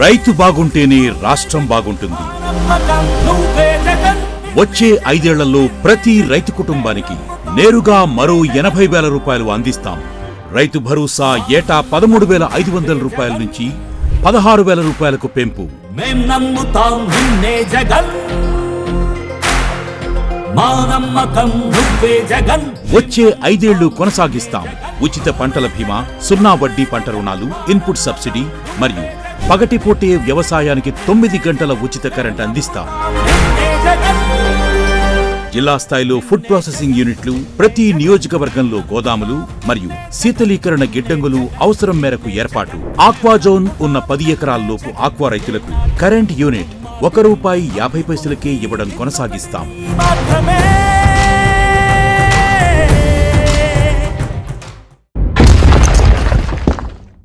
రైతు బాగుంటేనే రాష్ట్రం బాగుంటుంది. వచ్చే ఐదేళ్ళలో ప్రతి రైతు కుటుంబానికి నేరుగా మరో ఎనభై వేల రూపాయలు అందిస్తాం. రైతు భరోసా ఏటా పదమూడు వేల ఐదు వందల రూపాయల నుంచి పదహారు వేల రూపాయలకు పెంపు. వచ్చే ఐదేళ్ళు కొనసాగిస్తాం. ఉచిత పంటల బీమా సున్నా వడ్డీ పంట రుణాలు ఇన్పుట్ సబ్సిడీ మరియు పగటిపూటే వ్యవసాయానికి తొమ్మిది గంటల ఉచిత కరెంట్ అందిస్తాం. జిల్లా స్థాయిలో ఫుడ్ ప్రాసెసింగ్ యూనిట్లు ప్రతి నియోజకవర్గంలో గోదాములు మరియు శీతలీకరణ గిడ్డంగులు అవసరం మేరకు ఏర్పాటు. ఆక్వాజోన్ ఉన్న పది ఎకరాల్లోపు ఆక్వా రైతులకు కరెంట్ యూనిట్ ఒక రూపాయి యాభై పైసలకే ఇవ్వడం కొనసాగిస్తాం.